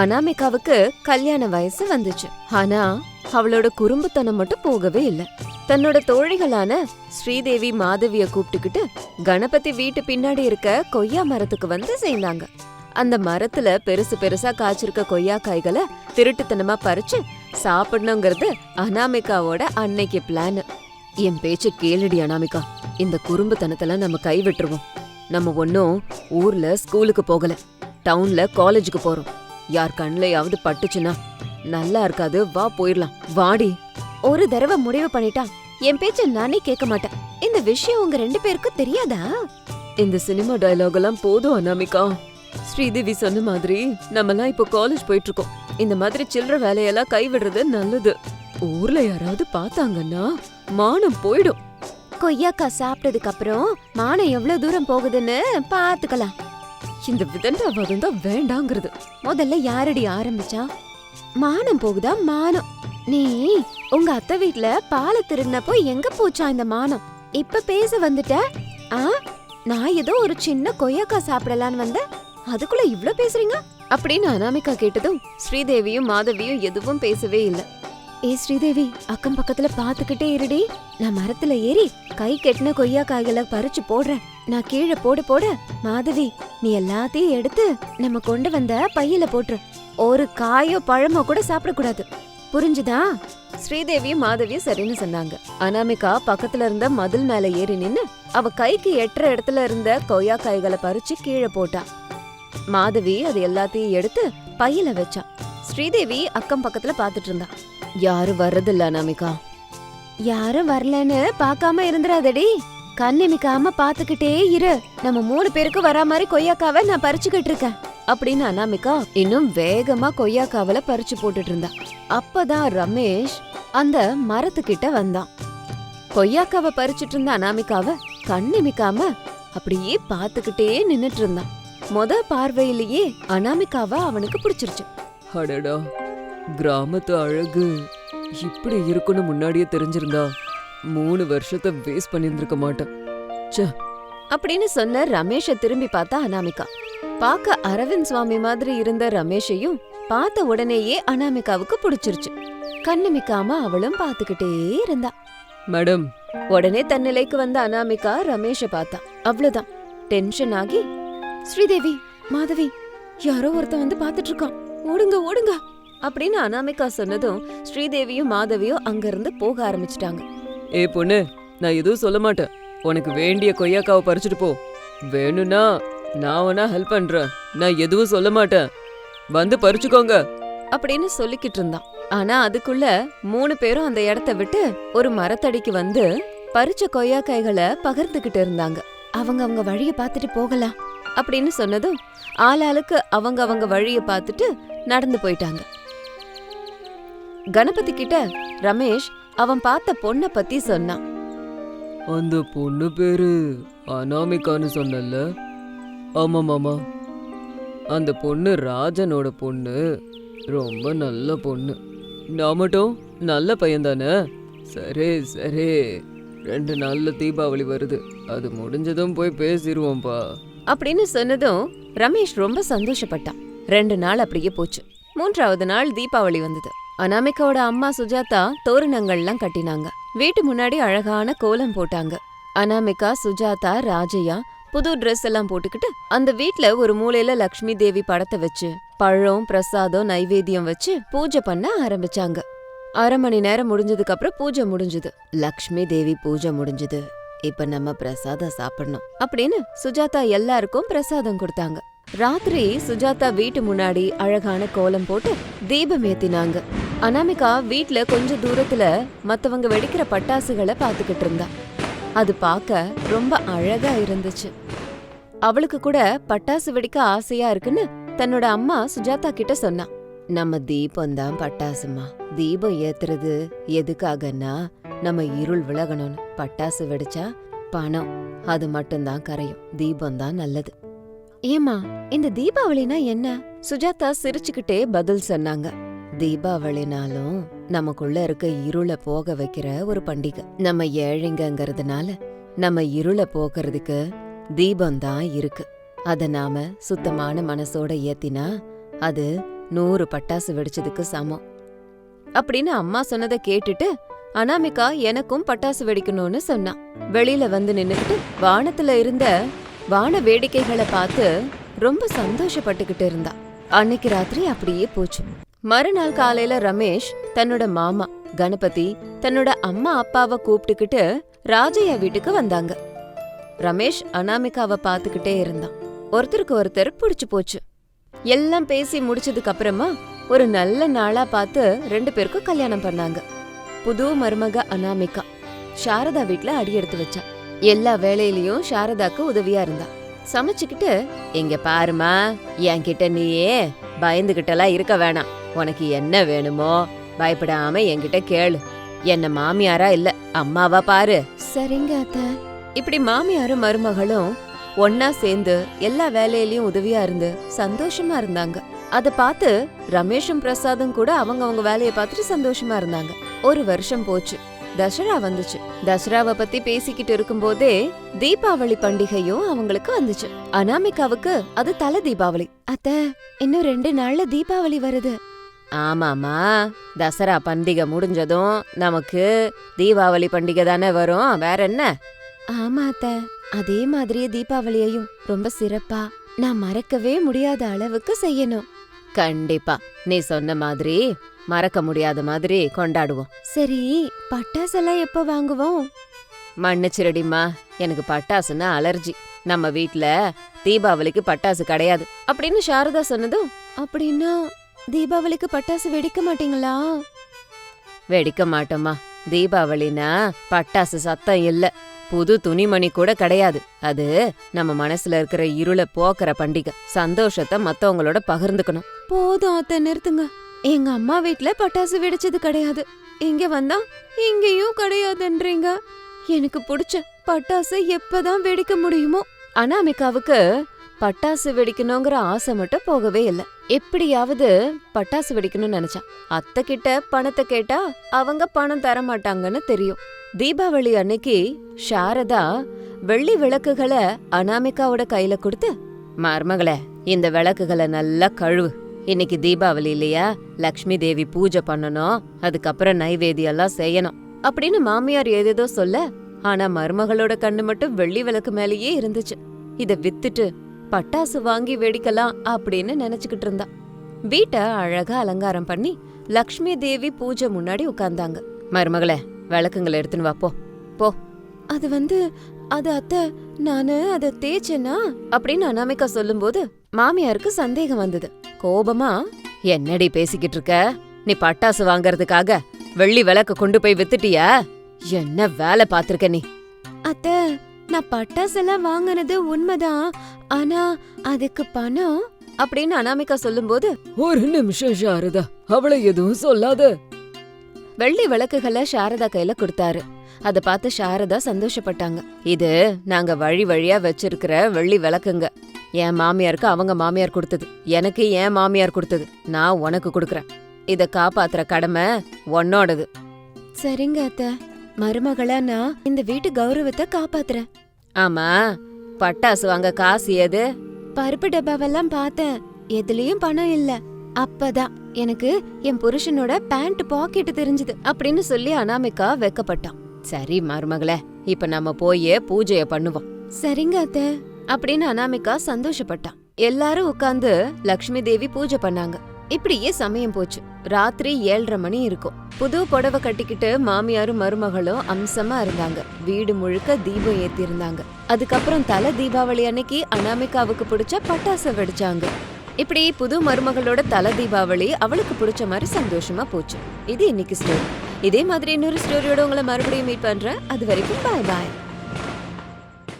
அனாமிகாவுக்கு கல்யாண வயசு வந்துச்சு. ஆனா அவளோட குறும்புத்தனம் மட்டும் போகவே இல்ல. தன்னோட தோழிகளான ஸ்ரீதேவி மாதவிய கூப்பிட்டுக்கிட்டு கணபதி வீட்டு பின்னாடி இருக்க கொய்யா மரத்துக்கு வந்து சேர்ந்தாங்க. அந்த மரத்துல பெருசு பெருசா காய்ச்சிருக்க கொய்யா காய்களை திருட்டுத்தனமா பறிச்சு சாப்பிடணுங்கிறது அனாமிகாவோட அன்னைக்கு பிளான் என் பேச்ச கேளுடி அனாமிகா. இந்த குறும்புத்தனத்தெல்லாம் நம்ம கை விட்டுருவோம் நம்ம ஒன்னும் ஊர்ல ஸ்கூலுக்கு போகல. டவுன்ல காலேஜுக்கு போறோம். யார் கண்ணுலயாவது பட்டுச்சுன்னா நல்லா இருக்காது வா போயிடலாம். வாடி. ஒரு தடவை முடிவு பண்ணிட்டா என் பேச்ச நானே கேட்க மாட்டேன். இந்த விஷயம் உங்க ரெண்டு பேருக்கும் தெரியாதா? இந்த சினிமா டயலாக் எல்லாம் போதும் அனாமிகா. ஸ்ரீதேவி சொன்ன மாதிரி நம்மலாம் இப்போ காலேஜ் போயிட்டு இருக்கோம் இந்த மாதிரி சில்லற வேலையெல்லாம் கைவிடுறது நல்லது. ஊர்ல யாராவது பார்த்தாங்கன்னா மானம் போயிடும். கொய்யாக்கா சாப்பிட்டதுக்கு அப்புறம் மானம் எவ்வளவு தூரம் போகுதுன்னு பாத்துக்கலாம் இந்த விதண்டாவாதம் தான் வேண்டாங்கிறது. முதல்ல யாரடி ஆரம்பிச்சா? மானம் போகுதா மானம்? நீ உங்க அத்தை வீட்ல பாலை திருடினப்போ எங்க போச்சா இந்த மானம்? இப்ப பேச வந்துட்ட? ஆ? நான் ஏதோ ஒரு சின்ன கொய்யாக்கா சாப்பிடலான்னு வந்தேன். அதுக்குள்ள இவ்ளோ பேசுறீங்க? அப்படின்னு அனாமிகா கேட்டதும் ஸ்ரீதேவியும் மாதவியும் எதுவும் பேசவே இல்லை. ஏ ஸ்ரீதேவி அக்கம் பக்கத்துல பாத்துக்கிட்டே இருடி. நான் மரத்துல ஏறி கை கெட்டின கொய்யா காய்களை பறிச்சு போடுறேன். நான் கீழே போட போட. மாதவி நீ எல்லாத்தையும் எடுத்து நம்ம கொண்டு வந்த பையில போட்டுரு. ஒரு காயோ பழமோ கூட சாப்பிடக்கூடாது. புரிஞ்சுதா? ஸ்ரீதேவியும் மாதவியும் சரின்னு சொன்னாங்க. அனாமிகா பக்கத்துல இருந்த மதில் மேல ஏறி நின்னு அவ கைக்கு எட்டுற இடத்துல இருந்த கொய்யா காய்களை பறிச்சு கீழே போட்டா. மாதவி அது எல்லாத்தையும் எடுத்து பையில வச்சா. ஸ்ரீதேவி அக்கம் பக்கத்துல பாத்துட்டு இருந்தா. யாரும் வர்றதில்ல அனாமிகா. யாரும் வரலன்னு பார்க்காம இருந்துராதடி கண்ணிமிக்காம பாத்துக்கிட்டே இரு. நம்ம மூணு பேருக்கு வரா மாதிரி கொய்யாக்காவை நான் பறிச்சுக்கிட்டு இருக்கேன். அப்படின்னு அனாமிகா இன்னும் வேகமா கொய்யாக்காவல பறிச்சு போட்டுட்டு இருந்தா அப்பதான் ரமேஷ் அந்த மரத்துக்கிட்ட வந்தான். கொய்யாக்காவை பறிச்சிட்டு இருந்த அனாமிகாவ கண்ணிமிக்காம அப்படியே பாத்துக்கிட்டே நின்னுட்டு இருந்தான் முத பார்வையிலேயே அனாமிகாவ அவனுக்கு பிடிச்சிருச்சு. அடடா. கிராமத்து அழகு இப்படி இருக்குன்னு முன்னாடியே தெரிஞ்சிருந்தா மூணு வருஷத்தை வேஸ்ட் பண்ணியிருந்திருக்க மாட்டேன். அப்படின்னு சொன்ன ரமேஷ திரும்பி பார்த்தா அனாமிகா. பார்க்க அரவிந்த் சுவாமி மாதிரி இருந்த ரமேஷையும் பார்த்த உடனேயே அனாமிகாவுக்கு பிடிச்சிருச்சு. கண்ணுமிக்காம அவளும் பாத்துக்கிட்டே இருந்தா. மேடம். உடனே தன்னிலைக்கு வந்த அனாமிகா ரமேஷ பார்த்தா. அவ்வளவுதான். டென்ஷன் ஆகி ஸ்ரீதேவி மாதவி யாரோ ஒருத்தன் வந்து பாத்துட்டு இருக்கான். ஓடுங்க ஓடுங்க. அப்படின்னு அனாமிகா சொன்னதும் ஸ்ரீதேவியும் மாதவியும் அங்கிருந்து போக ஆரம்பிச்சிட்டாங்க. ஏ பொண்ணு நான் எதுவும் சொல்ல மாட்டேன். உனக்கு வேண்டிய கொய்யாக்காவை பறிச்சுட்டு போ. வேணும்னா நான் வேணா ஹெல்ப் பண்றேன். நான் எதுவும் சொல்ல மாட்டேன். வந்து பறிச்சுக்கோங்க. அப்படின்னு சொல்லிக்கிட்டு இருந்தான். ஆனா அதுக்குள்ள மூணு பேரும் அந்த இடத்த விட்டு ஒரு மரத்தடிக்கு வந்து பறிச்ச கொய்யாக்காய்களை பகிர்ந்துகிட்டு இருந்தாங்க. அவங்க அவங்க வழிய பார்த்துட்டு போகலாம் அப்படின்னு சொன்னதும் ஆளாளுக்கு அவங்க அவங்க வழிய பார்த்துட்டு நடந்து போயிட்டாங்க. கணபதி கிட்ட ரமேஷ் அவன் பார்த்த பொண்ண பத்தி சொன்னான். அந்த பொண்ணு பேரு அனாமிகான்னு சொன்னல ஆமா மாமா. அந்த பொண்ணு ராஜனோட பொண்ணு. ரொம்ப நல்ல பொண்ணு. நான் மட்டும் நல்ல பையன் தானே? சரி சரி. ரெண்டு நாள்ல தீபாவளி வருது. அது முடிஞ்சதும் போய் பேசிடுவோம்ப்பா அப்படின்னு சொன்னதும் ரமேஷ் ரொம்ப சந்தோஷப்பட்டான். ரெண்டு நாள் அப்படியே போச்சு. மூன்றாவது நாள் தீபாவளி வந்தது. அனாமிகாவோட அம்மா சுஜாதா தோரணங்கள்லாம் கட்டினாங்க. வீட்டு முன்னாடி அழகான கோலம் போட்டாங்க. அனாமிகா சுஜாதா ராஜையா புது ட்ரெஸ் எல்லாம் போட்டுக்கிட்டு அந்த வீட்ல ஒரு மூலையில லக்ஷ்மி தேவி படத்தை வச்சு பழம் பிரசாதம் நைவேத்தியம் வச்சு பூஜை பண்ண ஆரம்பிச்சாங்க. அரை மணி நேரம் முடிஞ்சதுக்கு அப்புறம் பூஜை முடிஞ்சது. லக்ஷ்மி தேவி பூஜை முடிஞ்சது. இப்ப நம்ம பிரசாதம் சாப்பிடணும். அப்படின்னு சுஜாதா எல்லாருக்கும் பிரசாதம் கொடுத்தாங்க. ராத்திரி சுஜாதா வீட்டு முன்னாடி அழகான கோலம் போட்டு தீபம் ஏத்தினாங்க. அனாமிகா வீட்ல கொஞ்ச தூரத்துல மத்தவங்க வெடிக்கிற பட்டாசுகளை பாத்துக்கிட்டு இருந்தா. அது பார்க்க ரொம்ப அழகா இருந்துச்சு. அவளுக்கு கூட பட்டாசு வெடிக்க ஆசையா இருக்குன்னு தன்னோட அம்மா சுஜாதா கிட்ட சொன்னா. நம்ம தீபம் தான் பட்டாசுமா. தீபம் ஏத்துறது எதுக்காகன்னா நம்ம இருள் விலகணும்னு. பட்டாசு வெடிச்சா பணம் அது மட்டும்தான் கரையும். தீபம் தான் நல்லது. ஏமா இந்த தீபாவளினா என்ன? சுஜாதா சிரிச்சுக்கிட்டே பதில் சொன்னாங்க. தீபாவளினாலும் நமக்குள்ள இருக்க இருள போக வைக்கிற ஒரு பண்டிகை. நம்ம ஏழைங்கங்கிறதுனால நம்ம இருள போக்குறதுக்கு தீபம் தான் இருக்கு. அத நாம சுத்தமான மனசோட ஏத்தினா அது நூறு பட்டாசு வெடிச்சதுக்கு சமம். அப்படின்னு அம்மா சொன்னதை கேட்டுட்டு அனாமிகா எனக்கும் பட்டாசு வெடிக்கணும்னு சொன்னான் வெளியில வந்து நின்னுக்கிட்டு வானத்துல இருந்த வான வேடிக்கைகளை பார்த்து ரொம்ப சந்தோஷப்பட்டுக்கிட்டு இருந்தா. அன்னைக்கு ராத்திரி அப்படியே போச்சு. மறுநாள் காலையில ரமேஷ் தன்னோட மாமா கணபதி தன்னோட அம்மா அப்பாவை கூப்பிட்டுக்கிட்டு ராஜையா வீட்டுக்கு வந்தாங்க. ரமேஷ் அனாமிகாவை பார்த்துக்கிட்டே இருந்தான். ஒருத்தருக்கு ஒருத்தர் பிடிச்சு போச்சு. எல்லாம் பேசி முடிச்சதுக்கு அப்புறமா ஒரு நல்ல நாளா பார்த்து ரெண்டு பேருக்கும் கல்யாணம் பண்ணாங்க. புது மருமக அனாமிகா. சாரதா வீட்டுல அடி எடுத்து வச்சா. எல்லா வேலையிலயும் சாரதாக்கு உதவியா இருந்தா. சமைச்சுக்கிட்டு இங்க பாருமா என்கிட்ட நீயே பயந்துகிட்டலாம் இருக்க வேணாம். உனக்கு என்ன வேணுமோ பயப்படாம என்கிட்ட கேளு. என்ன மாமியாரா இல்ல அம்மாவா பாரு. சரிங்க அத்த. இப்படி மாமியாரும் மருமகளும் ஒன்னா சேர்ந்து எல்லா வேலையிலயும் உதவியா இருந்து சந்தோஷமா இருந்தாங்க. அத பார்த்து ரமேஷும் பிரசாதும் கூட அவங்க அவங்க வேலைய பார்த்துட்டு சந்தோஷமா இருந்தாங்க. ஒரு வருஷம் போச்சு. தசரா வந்துச்சு. தசராவை பத்தி பேசிக்கிட்டு இருக்கும்போதே தீபாவளி பண்டிகையும் அவங்களுக்கு வந்துச்சு. அனாமிகாவுக்கு அது தல தீபாவளி. அத்த இன்னும் ரெண்டு நாள்ல தீபாவளி வருது. ஆமாமா. தசரா பண்டிகை முடிஞ்சதும் நமக்கு தீபாவளி பண்டிகை தானே வரும். வேற என்ன? ஆமா அத்த. அதே மாதிரியே தீபாவளியையும். ரொம்ப சிறப்பா. நான் மறக்கவே முடியாத அளவுக்கு செய்யணும். கண்டிப்பா. நீ சொன்ன மாதிரி மறக்க முடியாத மாதிரி கொண்டாடுவோம். சரி பட்டாசெல்லாம் எப்ப வாங்குவோம்? மன்னிச்சிரடிம்மா எனக்கு பட்டாசுன்னா அலர்ஜி. நம்ம வீட்ல தீபாவளிக்கு பட்டாசு கிடையாது. அப்படின்னு சாரதா சொன்னதும் அப்படின்னா தீபாவளிக்கு பட்டாசு வெடிக்க மாட்டீங்களா? வெடிக்க மாட்டோமா தீபாவளினா பட்டாசு சத்தம் இல்ல. புது துணிமணி கூட கிடையாது. அது நம்ம மனசுல இருக்கிற இருளை போக்குற பண்டிகை. சந்தோஷத்தை மத்தவங்களோட பகிர்ந்துக்கணும். போதும் அத்தை நிறுத்துங்க. எங்க அம்மா வீட்ல பட்டாசு வெடிச்சது கிடையாது. இங்க வந்தா இங்கேயும் கிடையாதுன்றீங்க. எனக்கு பிடிச்ச பட்டாசு எப்பதான் வெடிக்க முடியுமோ. அனாமிகாவுக்கு பட்டாசு வெடிக்கணுங்கிற ஆசை மட்டும் போகவே இல்ல. எப்படியாவது பட்டாசு வெடிக்கணும்னு நினைச்சா. அத்தை கிட்ட பணத்தை கேட்டா அவங்க பணம் தர மாட்டாங்கன்னு தெரியும். தீபாவளி அன்னைக்கு சாரதா வெள்ளி விளக்குகளை அனாமிகாவோட கையில கொடுத்து மருமகளே இந்த விளக்குகளை நல்லா கழுவு. இன்னைக்கு தீபாவளி இல்லையா? லக்ஷ்மி தேவி பூஜை பண்ணணும். அதுக்கப்புறம் நைவேதியெல்லாம் செய்யணும். அப்படின்னு மாமியார் ஏதேதோ சொல்ல ஆனா மருமகளோட கண்ணு மட்டும் வெள்ளி விளக்கு மேலேயே இருந்துச்சு. இத வித்துட்டு பட்டாசு வாங்கி வெடிக்கலாம் அப்படின்னு நினைச்சுக்கிட்டு இருந்தா. வீட்டை அழகா அலங்காரம் பண்ணி லக்ஷ்மி தேவி பூஜை முன்னாடி உட்கார்ந்தாங்க. மருமகளே விளக்குங்களை எடுத்துன்னு வா போ. அது வந்து அது அத்தை நானு அத தேய்ச்சேனா? அப்படின்னு அனாமிகா சொல்லும்போது மாமியாருக்கு சந்தேகம் வந்தது. கோபமா என்னடி பேசிக்கிட்டு இருக்க? நீ பட்டாசு வாங்கறதுக்காக வெள்ளி விளக்கு கொண்டு போய் வித்துட்டியா? என்ன வேலை பாத்திருக்க நீ? அத்த நான் பட்டாசெல்லாம் வாங்கினது உண்மைதான். ஆனா அதுக்கு பணம்? அப்படின்னு அனாமிகா சொல்லும்போது ஒரு நிமிஷம் சாரதா. அவளை எதுவும் சொல்லாத. வெள்ளி விளக்குகளை சாரதா கையில கொடுத்தாரு. அத பார்த்து சாரதா சந்தோஷப்பட்டாங்க. இது நாங்க வழி வழியா வச்சிருக்கிற வெள்ளி விளக்குங்க. என் மாமியாருக்கு அவங்க மாமியார் கொடுத்தது. எனக்கு என் மாமியார் கொடுத்தது. நான் உனக்கு கொடுக்கறேன். இத காப்பாத்துற கடமை உன்னோடது. சரிங்க அத்த. மருமகளா நான் இந்த வீட்டு கௌரவத்தை காப்பாத்துறேன். ஆமா. பட்டாசு வாங்க காசு எது? பருப்பு டப்பாவெல்லாம் பார்த்தேன். எதுலயும் பணம் இல்ல. அப்பதான். எனக்கு என் புருஷனோட பேண்ட் பாக்கெட் தெரிஞ்சது அப்படின்னு சொல்லி அனாமிகா வெக்கப்பட்டான். சரி மருமகளே இப்ப நம்ம போய் பூஜைய பண்ணுவோம். சரிங்க அத்த அப்படின்னு அனாமிகா சந்தோஷப்பட்டான். எல்லாரும் உட்கார்ந்து லக்ஷ்மி தேவி பூஜை பண்ணாங்க. இப்படியே சமயம் போச்சு. ராத்திரி ஏழரை மணி இருக்கும். புது புடவை கட்டிக்கிட்டு மாமியாரும் மருமகளும் அம்சமா இருந்தாங்க. வீடு முழுக்க தீபம் ஏத்தி இருந்தாங்க அதுக்கப்புறம் தலை தீபாவளி அன்னைக்கு அனாமிகாவுக்கு பிடிச்ச பட்டாசு வெடிச்சாங்க. இப்படி புது மருமகளோட தலை தீபாவளி அவளுக்கு பிடிச்ச மாதிரி சந்தோஷமா போச்சு. இது இன்னைக்கு ஸ்டோரி இதே மாதிரி இன்னொரு ஸ்டோரியோட உங்களை மறுபடியும் மீட் பண்றேன். அது வரைக்கும் பாய் பாய்